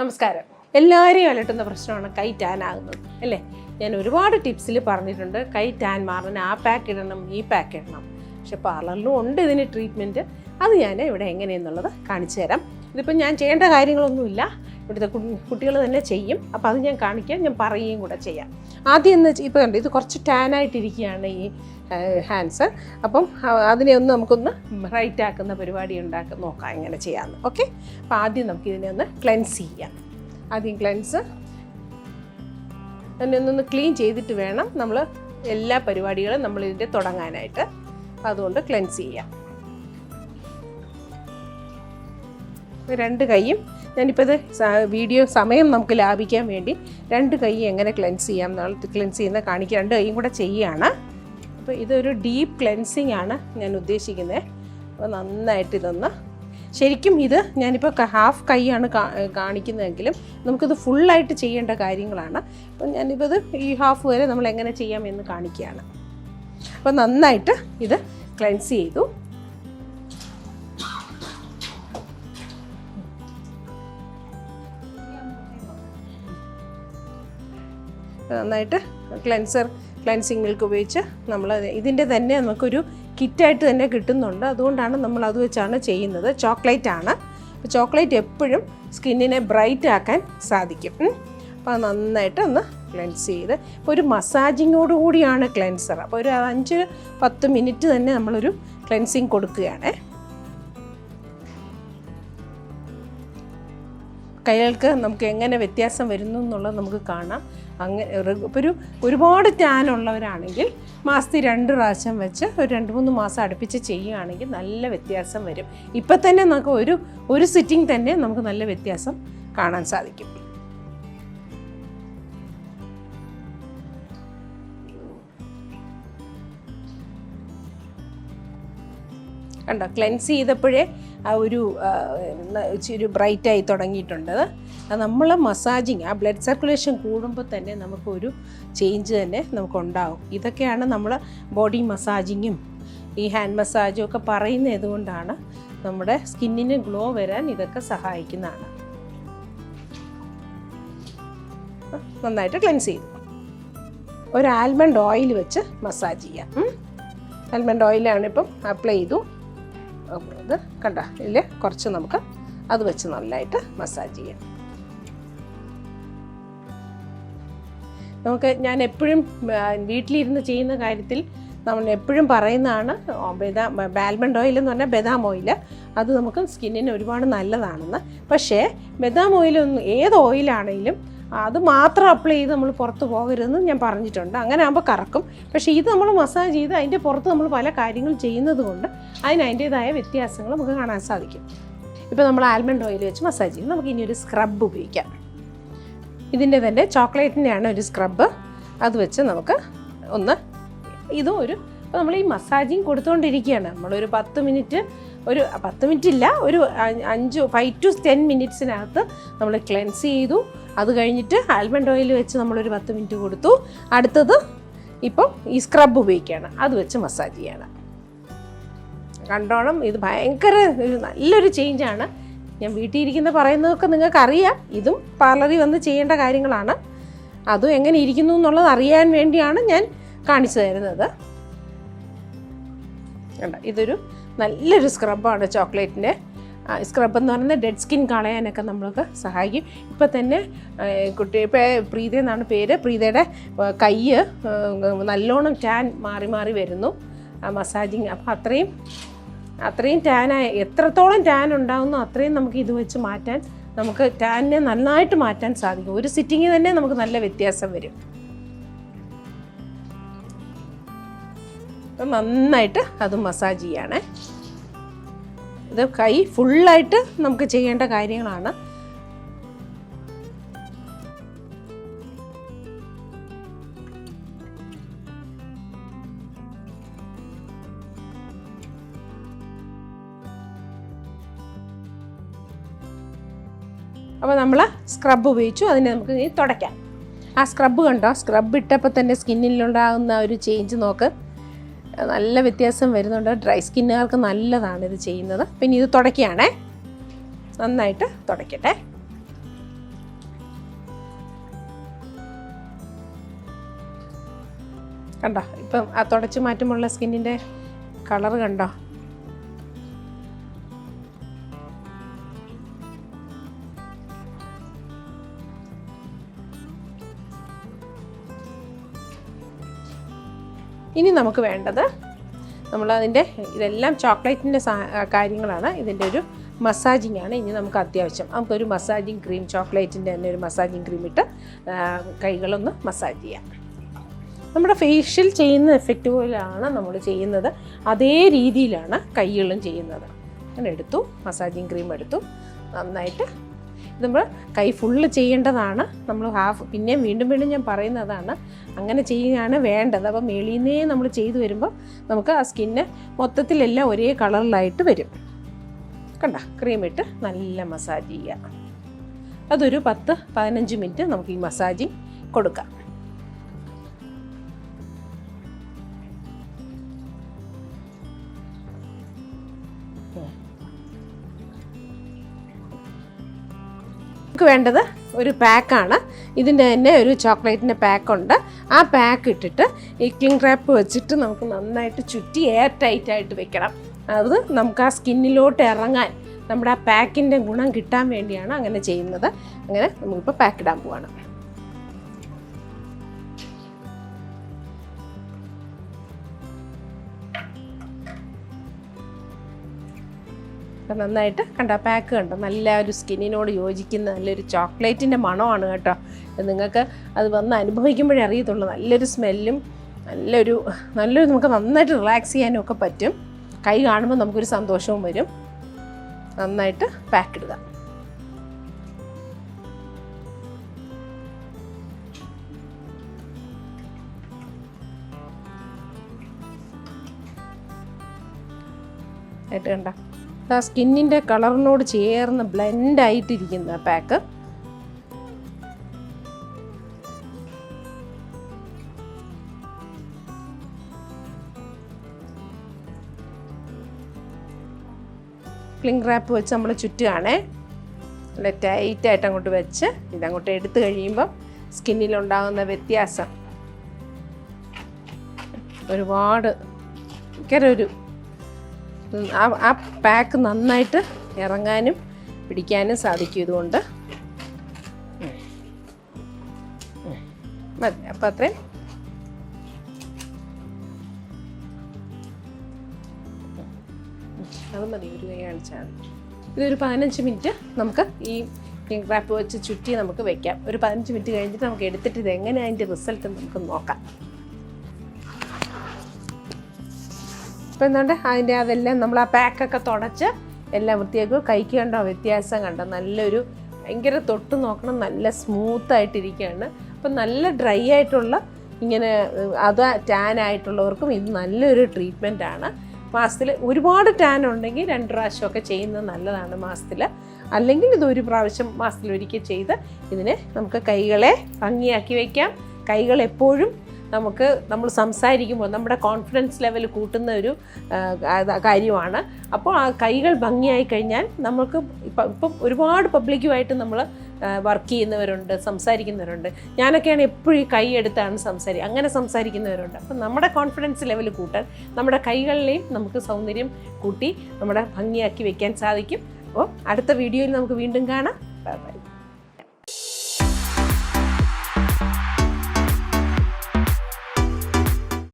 നമസ്കാരം. എല്ലാവരെയും അലട്ടുന്ന പ്രശ്നമാണ് കൈ ടാൻ ആകുന്നത് അല്ലേ? ഞാൻ ഒരുപാട് ടിപ്സിൽ പറഞ്ഞിട്ടുണ്ട് കൈ ടാൻ മാറാൻ ആ പാക്ക് ഇടണം ഈ പാക്ക് ഇടണം. പക്ഷെ പാർലറിലും ഉണ്ട് ഇതിന് ട്രീറ്റ്മെന്റ് അത് ഞാൻ ഇവിടെ എങ്ങനെയെന്നുള്ളത് കാണിച്ചു തരാം ഇതിപ്പോൾ ഞാൻ ചെയ്യേണ്ട കാര്യങ്ങളൊന്നുമില്ല. ഇവിടുത്തെ കുട്ടികൾ തന്നെ ചെയ്യും. അപ്പോൾ അത് ഞാൻ കാണിക്കാം ഞാൻ പറയുകയും കൂടെ ചെയ്യാം. ആദ്യം എന്ന് ഇപ്പോൾ കണ്ടു ഇത് കുറച്ച് ടാൻ ആയിട്ടിരിക്കുകയാണ് ഈ ഹാൻഡ്സ് അപ്പം അതിനെ ഒന്ന് നമുക്കൊന്ന് റൈറ്റ് ആക്കുന്ന പരിപാടി ഉണ്ടാക്കി നോക്കാം എങ്ങനെ ചെയ്യാമെന്ന് ഓക്കെ? അപ്പോൾ ആദ്യം നമുക്ക് ഇതിനെ ഒന്ന് ക്ലെൻസ് ചെയ്യാം. ആദ്യം ക്ലെൻസ്. അതിനെ ഒന്നൊന്ന് ക്ലീൻ ചെയ്തിട്ട് വേണം നമ്മൾ എല്ലാ പരിപാടികളും നമ്മൾ ഇതിന്റെ തുടങ്ങാനായിട്ട്. അതുകൊണ്ട് ക്ലെൻസ് ചെയ്യാം. രണ്ട് കൈയും ഞാനിപ്പോൾ ഇത് വീഡിയോ സമയം നമുക്ക് ലാഭിക്കാൻ വേണ്ടി രണ്ട് കൈ എങ്ങനെ ക്ലെൻസ് ചെയ്യാം എന്നുള്ള ക്ലെൻസ് ചെയ്യുന്ന കാണിക്കുക രണ്ട് കൈയും കൂടെ ചെയ്യുകയാണ് അപ്പോൾ ഇതൊരു ഡീപ്പ് ക്ലെൻസിങ് ആണ് ഞാൻ ഉദ്ദേശിക്കുന്നത് അപ്പോൾ നന്നായിട്ട് ഇതൊന്ന് ശരിക്കും ഇത് ഞാനിപ്പോൾ ഹാഫ് കൈയാണ് കാണിക്കുന്നതെങ്കിലും നമുക്കിത് ഫുള്ളായിട്ട് ചെയ്യേണ്ട കാര്യങ്ങളാണ്. അപ്പം ഞാനിപ്പോൾ ഇത് ഈ ഹാഫ് വരെ നമ്മൾ എങ്ങനെ ചെയ്യാം എന്ന് കാണിക്കുകയാണ് അപ്പോൾ നന്നായിട്ട് ഇത് ക്ലെൻസ് ചെയ്തു. നന്നായിട്ട് ക്ലെൻസർ ക്ലെൻസിങ് മിൽക്ക് ഉപയോഗിച്ച് നമ്മൾ ഇതിന്റെ തന്നെ നമുക്കൊരു കിറ്റായിട്ട് തന്നെ കിട്ടുന്നുണ്ട്. അതുകൊണ്ടാണ് നമ്മൾ അത് വെച്ചാണ് ചെയ്യുന്നത്. ചോക്ലേറ്റ് ആണ്. ചോക്ലേറ്റ് എപ്പോഴും സ്കിന്നിനെ ബ്രൈറ്റ് ആക്കാൻ സാധിക്കും. അപ്പോൾ നന്നായിട്ട് ഒന്ന് ക്ലെൻസ് ചെയ്ത് ഇപ്പോൾ ഒരു മസാജിങ്ങോട് കൂടിയാണ് ക്ലെൻസർ. അപ്പോൾ ഒരു അഞ്ച് പത്ത് മിനിറ്റ് തന്നെ നമ്മളൊരു ക്ലെൻസിങ് കൊടുക്കുകയാണ്. കൈകൾക്ക് നമുക്ക് എങ്ങനെ വ്യത്യാസം വരുന്നു എന്നുള്ളത് നമുക്ക് കാണാം. അങ്ങനെ ഒരു ഒരുപാട് ടാൻ ഉള്ളവരാണെങ്കിൽ മാസത്തിൽ രണ്ട് പ്രാവശ്യം വെച്ച് ഒരു രണ്ട് മൂന്ന് മാസം അടുപ്പിച്ച് ചെയ്യുകയാണെങ്കിൽ നല്ല വ്യത്യാസം വരും. ഇപ്പം തന്നെ നമുക്ക് ഒരു ഒരു സിറ്റിംഗ് തന്നെ നമുക്ക് നല്ല വ്യത്യാസം കാണാൻ സാധിക്കും. കണ്ടോ? ക്ലെൻസ് ചെയ്തപ്പോഴേ ആ ഒരു ഇച്ചിരി ബ്രൈറ്റായി തുടങ്ങിയിട്ടുണ്ട്. നമ്മൾ മസാജിങ് ആ ബ്ലഡ് സർക്കുലേഷൻ കൂടുമ്പോൾ തന്നെ നമുക്കൊരു ചേഞ്ച് തന്നെ നമുക്കുണ്ടാവും. ഇതൊക്കെയാണ് നമ്മൾ ബോഡി മസാജിങ്ങും ഈ ഹാൻഡ് മസാജും ഒക്കെ പറയുന്നത് കൊണ്ടാണ് നമ്മുടെ സ്കിന്നിന് ഗ്ലോ വരാൻ ഇതൊക്കെ സഹായിക്കുന്നതാണ്. നന്നായിട്ട് ക്ലെൻസ് ചെയ്തു. ഒരു ആൽമണ്ട് ഓയിൽ വെച്ച് മസാജ് ചെയ്യാം. ആൽമണ്ട് ഓയിലാണ് ഇപ്പം അപ്ലൈ ചെയ്തു. ഇത് കണ്ട ഇതിൽ കുറച്ച് നമുക്ക് അത് വെച്ച് നല്ലതായിട്ട് മസാജ് ചെയ്യാം. നമുക്ക് ഞാൻ എപ്പോഴും വീട്ടിലിരുന്ന് ചെയ്യുന്ന കാര്യത്തിൽ നമ്മൾ എപ്പോഴും പറയുന്നതാണ് ബദാം ബാൽമണ്ട് ഓയിൽ എന്ന് പറഞ്ഞാൽ ബദാം ഓയിൽ അത് നമുക്ക് സ്കിന്നിന് ഒരുപാട് നല്ലതാണെന്ന്. പക്ഷേ ബദാം ഓയിലൊന്നും ഏത് ഓയിലാണെങ്കിലും അത് മാത്രം അപ്ലൈ ചെയ്ത് നമ്മൾ പുറത്ത് പോകരുതെന്ന് ഞാൻ പറഞ്ഞിട്ടുണ്ട്. അങ്ങനെ ആകുമ്പോൾ കറക്കും. പക്ഷേ ഇത് നമ്മൾ മസാജ് ചെയ്ത് അതിന്റെ പുറത്ത് നമ്മൾ പല കാര്യങ്ങൾ ചെയ്യുന്നത് കൊണ്ട് അതിന് അതിന്റേതായ വ്യത്യാസങ്ങൾ നമുക്ക് കാണാൻ സാധിക്കും. ഇപ്പോൾ നമ്മൾ ആൽമണ്ട് ഓയിൽ വെച്ച് മസാജ് ചെയ്യും നമുക്ക് ഇനി ഒരു സ്ക്രബ് ഉപയോഗിക്കാം. ഇതിന്റെ തന്നെ ചോക്ലേറ്റിന്റെയാണ് ഒരു സ്ക്രബ് അത് വെച്ച് നമുക്ക് ഒന്ന് ഇതും ഒരു ഇപ്പോൾ നമ്മൾ ഈ മസാജിങ് കൊടുത്തുകൊണ്ടിരിക്കുകയാണ് നമ്മളൊരു പത്ത് മിനിറ്റ് ഒരു പത്ത് മിനിറ്റ് ഇല്ല ഒരു അഞ്ച് ഫൈവ് ടു ടെൻ മിനിറ്റ്സിനകത്ത് നമ്മൾ ക്ലെൻസ് ചെയ്തു. അത് കഴിഞ്ഞിട്ട് ആൽമണ്ട് ഓയിൽ വെച്ച് നമ്മളൊരു പത്ത് മിനിറ്റ് കൊടുത്തു. അടുത്തത് ഇപ്പം ഈ സ്ക്രബ് ഉപയോഗിക്കുകയാണ്. അത് വെച്ച് മസാജ് ചെയ്യുകയാണ് കണ്ടോണം ഇത് ഭയങ്കര ഒരു നല്ലൊരു ചേഞ്ചാണ് ഞാൻ വീട്ടിലിരിക്കുന്ന പറയുന്നതൊക്കെ നിങ്ങൾക്ക് അറിയാം ഇതും പാർലറിൽ വന്ന് ചെയ്യേണ്ട കാര്യങ്ങളാണ്. അതും എങ്ങനെ ഇരിക്കുന്നു എന്നുള്ളത് അറിയാൻ വേണ്ടിയാണ് ഞാൻ കാണിച്ചു തരുന്നത്. കണ്ട. ഇതൊരു നല്ലൊരു സ്ക്രബാണ് ചോക്ലേറ്റിന്റെ. സ്ക്രബ് എന്ന് പറയുന്നത് ഡെഡ് സ്കിൻ കളയാനൊക്കെ നമ്മൾക്ക് സഹായിക്കും. ഇപ്പം തന്നെ കുട്ടി ഇപ്പോൾ പ്രീത എന്നാണ് പേര്. പ്രീതയുടെ കൈ നല്ലോണം ടാൻ മാറി മാറി വരുന്നു. മസാജിങ് അപ്പം അത്രയും അത്രയും ടാനായ എത്രത്തോളം ടാൻ ഉണ്ടാകുന്നു അത്രയും നമുക്ക് ഇത് വെച്ച് മാറ്റാൻ നമുക്ക് ടാനിനെ നന്നായിട്ട് മാറ്റാൻ സാധിക്കും. ഒരു സിറ്റിങ്ങിൽ തന്നെ നമുക്ക് നല്ല വ്യത്യാസം വരും. അപ്പം നന്നായിട്ട് അത് മസാജ് ചെയ്യണേ. ഇത് കൈ ഫുള്ളായിട്ട് നമുക്ക് ചെയ്യേണ്ട കാര്യങ്ങളാണ്. അപ്പോൾ നമ്മൾ സ്ക്രബ് ഉപയോഗിച്ചു. അതിനെ നമുക്ക് തുടയ്ക്കാം. ആ സ്ക്രബ് കണ്ടോ? സ്ക്രബ് ഇട്ടപ്പോൾ തന്നെ സ്കിന്നിലുണ്ടാകുന്ന ഒരു ചേഞ്ച് നോക്ക്. നല്ല വ്യത്യാസം വരുന്നുണ്ട്. ഡ്രൈ സ്കിന്നുകാർക്ക് നല്ലതാണ് ഇത് ചെയ്യുന്നത്. പിന്നെ ഇത് തുടയ്ക്കുകയാണേ. നന്നായിട്ട് തുടയ്ക്കട്ടെ. കണ്ടോ? ഇപ്പം ആ തുടച്ച് മാറ്റമുള്ള സ്കിന്നിന്റെ കളർ കണ്ടോ? ഇനി നമുക്ക് വേണ്ടത് നമ്മൾ അതിന്റെ ഇതെല്ലാം ചോക്ലേറ്റിന്റെ കാര്യങ്ങളാണ്. ഇതിന്റെ ഒരു മസാജിങ് ആണ് ഇനി നമുക്ക് അത്യാവശ്യം. നമുക്കൊരു മസാജിങ് ക്രീം ചോക്ലേറ്റിന്റെ തന്നെ ഒരു മസാജിങ് ക്രീം ഇട്ട് കൈകളൊന്ന് മസാജ് ചെയ്യാം. നമ്മുടെ ഫേഷ്യൽ ചെയ്യുന്ന എഫക്റ്റ് പോലെയാണ് നമ്മൾ ചെയ്യുന്നത്. അതേ രീതിയിലാണ് കൈകളും ചെയ്യുന്നത്. അങ്ങനെ എടുത്തു മസാജിങ് ക്രീം എടുത്തു നന്നായിട്ട് നമ്മൾ കൈ ഫുള്ള് ചെയ്യേണ്ടതാണ്. നമ്മൾ ഹാഫ് പിന്നെയും വീണ്ടും വീണ്ടും ഞാൻ പറയുന്നതാണ്. അങ്ങനെ ചെയ്യുകയാണ് വേണ്ടത്. അപ്പോൾ മേളീന്നേ നമ്മൾ ചെയ്തു വരുമ്പോൾ നമുക്ക് ആ സ്കിന്ന് മൊത്തത്തിലെല്ലാം ഒരേ കളറിലായിട്ട് വരും. കണ്ട? ക്രീം ഇട്ട് നല്ല മസാജ് ചെയ്യുക. അതൊരു പത്ത് പതിനഞ്ച് മിനിറ്റ് നമുക്ക് ഈ മസാജിങ് കൊടുക്കാം. നമുക്ക് വേണ്ടത് ഒരു പാക്കാണ്. ഇതിന്റെ തന്നെ ഒരു ചോക്ലേറ്റിന്റെ പാക്കുണ്ട്. ആ പാക്ക് ഇട്ടിട്ട് ഈ ക്ലിംഗ് റാപ്പ് വെച്ചിട്ട് നമുക്ക് നന്നായിട്ട് ചുറ്റി എയർ ടൈറ്റ് ആയിട്ട് വെക്കണം. അത് നമുക്ക് ആ സ്കിന്നിലോട്ട് ഇറങ്ങാൻ നമ്മുടെ ആ പാക്കിന്റെ ഗുണം കിട്ടാൻ വേണ്ടിയാണ് അങ്ങനെ ചെയ്യുന്നത്. അങ്ങനെ നമുക്കിപ്പോൾ പാക്ക് ഇടാൻ പോവാണ്. അപ്പം നന്നായിട്ട് കണ്ട? പാക്ക് കണ്ടോ? നല്ല ഒരു സ്കിന്നിനോട് യോജിക്കുന്ന നല്ലൊരു ചോക്ലേറ്റിന്റെ മണമാണ് കേട്ടോ. നിങ്ങൾക്ക് അത് വന്ന് അനുഭവിക്കുമ്പോഴേ അറിയത്തുള്ളൂ. നല്ലൊരു സ്മെല്ലും നല്ലൊരു നല്ലൊരു നമുക്ക് നന്നായിട്ട് റിലാക്സ് ചെയ്യാനും ഒക്കെ പറ്റും. കൈ കാണുമ്പോൾ നമുക്കൊരു സന്തോഷവും വരും. നന്നായിട്ട് പാക്ക് ഇടുക. ആയിട്ട് കണ്ട? ആ സ്കിന്നിന്റെ കളറിനോട് ചേർന്ന് ബ്ലെൻഡ് ആയിട്ടിരിക്കുന്ന പാക്ക്. ക്ലിംഗ് റാപ്പ് വെച്ച് നമ്മൾ ചുറ്റുകയാണേ നല്ല ടൈറ്റായിട്ട് അങ്ങോട്ട് വെച്ച് ഇതങ്ങോട്ട് എടുത്തു കഴിയുമ്പം സ്കിന്നിലുണ്ടാകുന്ന വ്യത്യാസം. ഒരുപാട്. ഭയങ്കര ഒരു ആ പാക്ക് നന്നായിട്ട് ഇറങ്ങാനും പിടിക്കാനും സാധിക്കും ഇതുകൊണ്ട്. മതി അപ്പം അത്രയും അത് മതി ഒരു കൈ കാണിച്ചാൽ മതി. ഇതൊരു പതിനഞ്ച് മിനിറ്റ് നമുക്ക് ഈ പിങ്ക് റാപ്പ് വെച്ച് ചുറ്റി നമുക്ക് വെക്കാം. ഒരു പതിനഞ്ച് മിനിറ്റ് കഴിഞ്ഞിട്ട് നമുക്ക് എടുത്തിട്ട് ഇത് എങ്ങനെ അതിന്റെ റിസൾട്ട് നമുക്ക് നോക്കാം. ഇപ്പം എന്തുകൊണ്ട് അതിന്റെ അതെല്ലാം നമ്മൾ ആ പാക്കൊക്കെ തുടച്ച് എല്ലാം വൃത്തിയാക്കും കൈക്ക് കണ്ടോ വ്യത്യാസം കണ്ടോ? നല്ലൊരു ഭയങ്കര തൊട്ട് നോക്കണം. നല്ല സ്മൂത്തായിട്ടിരിക്കുകയാണ് അപ്പം നല്ല ഡ്രൈ ആയിട്ടുള്ള ഇങ്ങനെ അത് ടാൻ ആയിട്ടുള്ളവർക്കും ഇത് നല്ലൊരു ട്രീറ്റ്മെന്റ് ആണ്. മാസത്തിൽ ഒരുപാട് ടാൻ ഉണ്ടെങ്കിൽ രണ്ട് പ്രാവശ്യമൊക്കെ ചെയ്യുന്നത് നല്ലതാണ് മാസത്തിൽ. അല്ലെങ്കിൽ ഇത് ഒരു പ്രാവശ്യം മാസത്തിൽ ഒരിക്കൽ ചെയ്ത് ഇതിനെ നമുക്ക് കൈകളെ ഭംഗിയാക്കി വയ്ക്കാം കൈകൾ എപ്പോഴും നമുക്ക് നമ്മൾ സംസാരിക്കുമ്പോൾ നമ്മുടെ കോൺഫിഡൻസ് ലെവൽ കൂട്ടുന്ന ഒരു കാര്യമാണ്. അപ്പോൾ ആ കൈകൾ ഭംഗിയായി കഴിഞ്ഞാൽ നമുക്ക് ഇപ്പം ഇപ്പം ഒരുപാട് പബ്ലിക്കുമായിട്ട് നമ്മൾ വർക്ക് ചെയ്യുന്നവരുണ്ട് സംസാരിക്കുന്നവരുണ്ട്. ഞാനൊക്കെയാണ് എപ്പോഴും ഈ കൈ എടുത്താണ് സംസാരി അങ്ങനെ സംസാരിക്കുന്നവരുണ്ട്. അപ്പം നമ്മുടെ കോൺഫിഡൻസ് ലെവൽ കൂട്ടാൻ നമ്മുടെ കൈകളിലെയും നമുക്ക് സൗന്ദര്യം കൂട്ടി നമ്മുടെ ഭംഗിയാക്കി വെക്കാൻ സാധിക്കും. അപ്പോൾ അടുത്ത വീഡിയോയിൽ നമുക്ക് വീണ്ടും കാണാം.